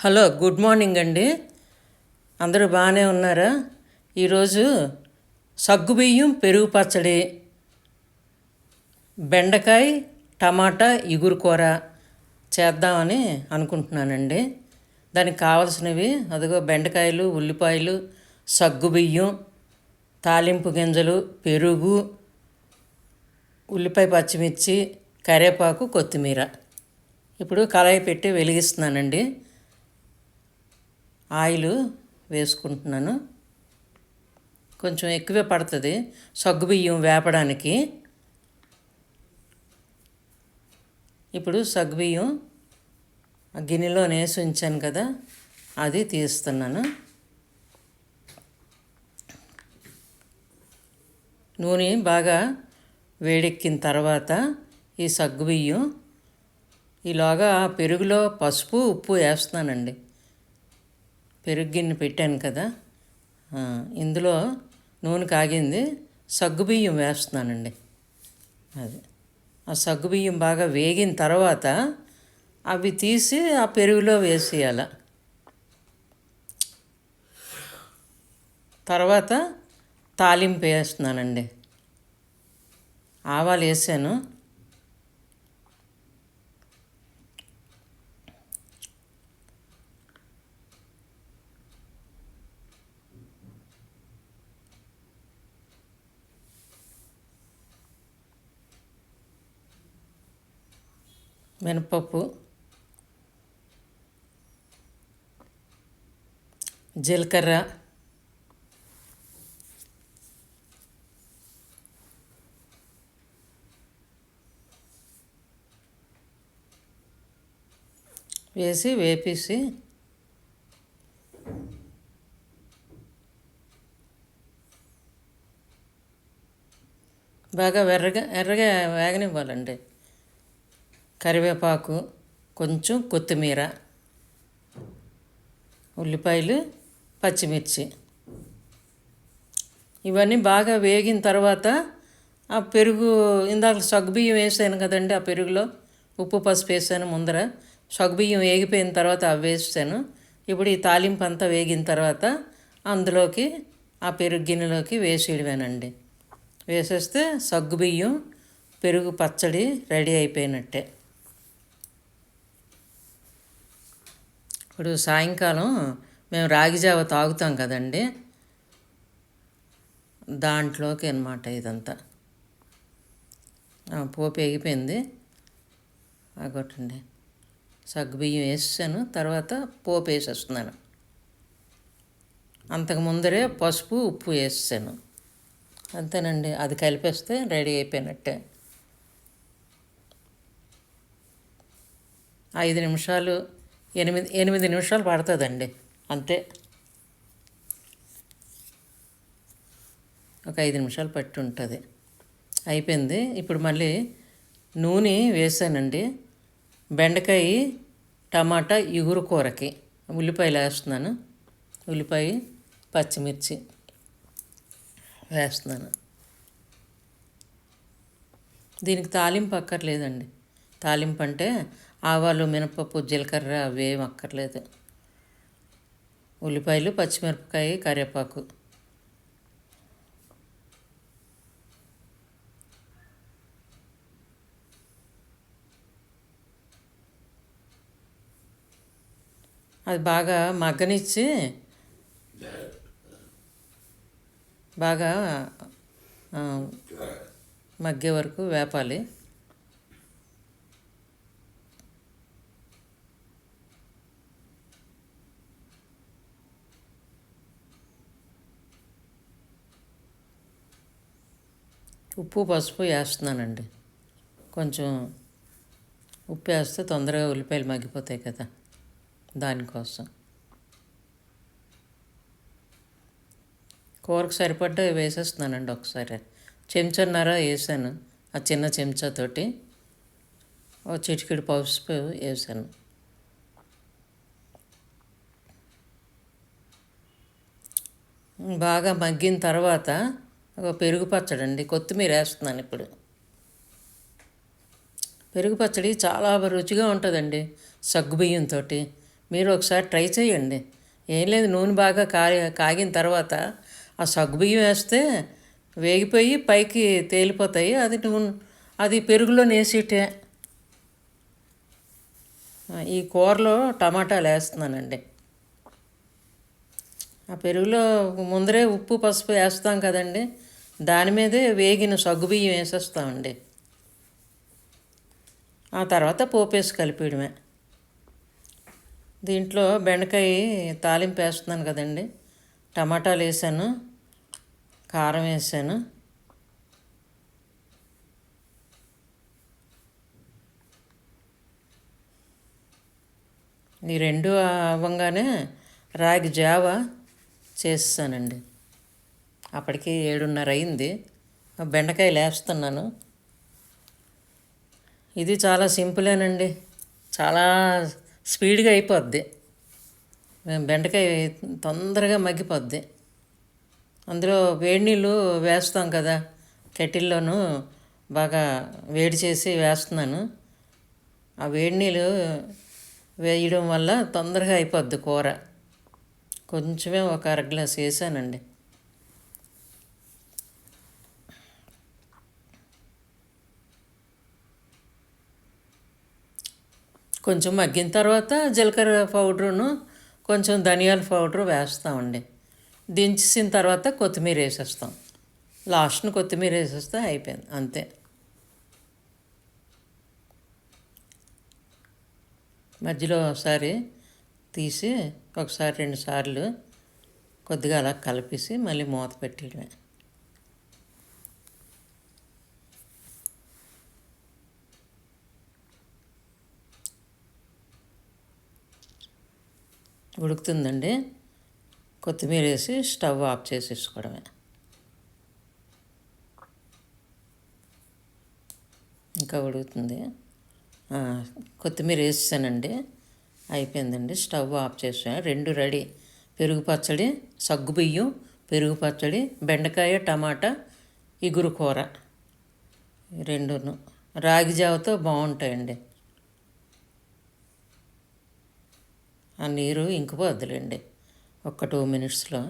Hello good morning అండి. అందరూ బాగానే ఉన్నారా? ఈరోజు సగ్గుబియ్యం పెరుగు పచ్చడి బెండకాయ టమాటా ఇగురు కూర చేద్దామని అనుకుంటున్నానండి. దానికి కావలసినవి అదిగో బెండకాయలు ఉల్లిపాయలు సగ్గుబియ్యం తాలింపు గింజలు పెరుగు ఉల్లిపాయ పచ్చిమిర్చి కరివేపాకు కొత్తిమీర. ఇప్పుడు కళాయి పెట్టి వెలిగిస్తున్నానండి. ఆయిల్ వేసుకుంటున్నాను. కొంచెం ఎక్కువే పడుతుంది. సగ్గుబియ్యం వేపడానికి. ఇప్పుడు సగ్గుబియ్యం ఆ గిన్నెలో నేసి ఉంచాను కదా అది తీస్తున్నాను. నూనె బాగా వేడెక్కిన తర్వాత ఈ సగ్గుబియ్యం ఈలోగా పెరుగులో పసుపు ఉప్పు వేస్తున్నానండి. పెరుగుగిన్నె పెట్టాను కదా. ఇందులో నూనె కాగింది. సగ్గుబియ్యం వేస్తున్నానండి. అది. ఆ సగ్గుబియ్యం బాగా వేగిన తర్వాత అవి తీసి ఆ పెరుగులో వేసేయాల. తర్వాత తాలింపు వేస్తున్నానండి. ఆవాలు వేసాను. మినపప్పు జీలకర్ర వేసి వేపేసి బాగా ఎర్రగా ఎర్రగా వేగనివ్వాలండి. కరివేపాకు కొంచెం కొత్తిమీర ఉల్లిపాయలు పచ్చిమిర్చి. ఇవన్నీ బాగా వేగిన తర్వాత ఆ పెరుగు ఇందాక సగ్గుబియ్యం వేసాను కదండి ఆ పెరుగులో ఉప్పు పసుపు వేసాను ముందర. సగ్గుబియ్యం వేగిపోయిన తర్వాత అవి వేసాను. ఇప్పుడు ఈ తాలింపు అంతా వేగిన తర్వాత అందులోకి ఆ పెరుగు గిన్నెలోకి వేసేయడమేనండి. వేసేస్తే సగ్గుబియ్యం పెరుగు పచ్చడి రెడీ అయిపోయినట్టే. ఇప్పుడు సాయంకాలం మేము రాగి జావ తాగుతాం కదండి. దాంట్లోకి అనమాట ఇదంతా. పోపు ఎగిపోయింది అగొట్టండి సగ్గుబియ్యం వేసాను తర్వాత పోపు వేసేస్తున్నాను. అంతకు ముందరే పసుపు ఉప్పు వేసాను. అంతేనండి అది కలిపేస్తే రెడీ అయిపోయినట్టే. ఐదు నిమిషాలు ఎనిమిది ఎనిమిది నిమిషాలు పడుతుందండి. అంతే. ఒక ఐదు నిమిషాలు పట్టి ఉంటుంది అయిపోయింది. ఇప్పుడు మళ్ళీ నూనె వేసానండి. బెండకాయ టమాటా ఇగురు కూరకి ఉల్లిపాయలు వేస్తున్నాను. ఉల్లిపాయ పచ్చిమిర్చి వేస్తున్నాను. దీనికి తాలింపు అక్కర్లేదండి. తాలింపు అంటే ఆవాలు మినపప్పు జీలకర్ర అవి ఏం అక్కర్లేదు. ఉల్లిపాయలు పచ్చిమిరపకాయ కరివేపాకు. అది బాగా మగ్గనిచ్చి బాగా మగ్గే వరకు వేపాలి. ఉప్పు పసుపు వేస్తున్నానండి. కొంచెం ఉప్పు వేస్తే తొందరగా ఉల్లిపాయలు మగ్గిపోతాయి కదా దానికోసం. కూరకు సరిపడ్డ వేసేస్తున్నానండి ఒకసారి. చెంచాన్నర వేసాను ఆ చిన్న చెంచాతోటి. ఓ చిటికిడి పసుపు వేసాను. బాగా మగ్గిన తర్వాత పెరుగు పచ్చడి అండి కొత్తిమీర వేస్తున్నాను ఇప్పుడు. పెరుగు పచ్చడి చాలా రుచిగా ఉంటుందండి సగ్గుబియ్యంతో మీరు ఒకసారి ట్రై చేయండి. ఏం లేదు నూనె బాగా కా కాగిన తర్వాత ఆ సగ్గుబియ్యం వేస్తే వేగిపోయి పైకి తేలిపోతాయి. అది నూనె అది పెరుగులో నేసిటే. ఈ కూరలో టమాటాలు వేస్తున్నానండి. ఆ పెరుగులో ముందరే ఉప్పు పసుపు వేస్తాం కదండి. దాని మీదే వేగిన సగ్గుబియ్యం వేసేస్తామండి ఆ తర్వాత పోపేసి కలిపేయడమే. దీంట్లో బెండకాయ తాలింపు వేస్తున్నాను కదండి. టమాటాలు వేసాను కారం వేసాను. ఈ రెండు అవ్వంగానే రాగి జావ చేస్తానండి. అప్పటికి ఏడున్నర అయింది బెండకాయ లేస్తున్నాను. ఇది చాలా సింపులేనండి. చాలా స్పీడ్గా అయిపోద్ది. బెండకాయ తొందరగా మగ్గిపోద్ది. అందులో వేడి నీళ్ళు వేస్తాం కదా కెటిల్లోనూ బాగా వేడి చేసి వేస్తున్నాను. ఆ వేడి నీళ్ళు వేయడం వల్ల తొందరగా అయిపోద్ది కూర. కొంచెమే ఒక అర గ్లాస్ వేసానండి. కొంచెం మగ్గిన తర్వాత జీలకర్ర పౌడరును కొంచెం ధనియాల పౌడరు వేస్తామండి. దించేసిన తర్వాత కొత్తిమీర వేసేస్తాం. లాస్ట్ను కొత్తిమీర వేసేస్తే అయిపోయింది అంతే. మధ్యలో ఒకసారి తీసి ఒకసారి రెండు సార్లు కొద్దిగా అలా కలిపేసి మళ్ళీ మూత పెట్టడమే ఉడుకుతుందండి. కొత్తిమీర వేసి స్టవ్ ఆఫ్ చేసేసుకోవడమే. ఇంకా ఉడుకుతుంది. కొత్తిమీర వేసేసానండి. అయిపోయిందండి. స్టవ్ ఆఫ్ చేసాను రెండు రెడీ. పెరుగు పచ్చడి సగ్గు బియ్యం పెరుగు పచ్చడి బెండకాయ టమాటా ఇగురు కూర. రెండును. రాగి జావతో బాగుంటాయండి. ఆ నీరు ఇంకిపోద్దులేండి. ఒక్క టూ మినిట్స్లో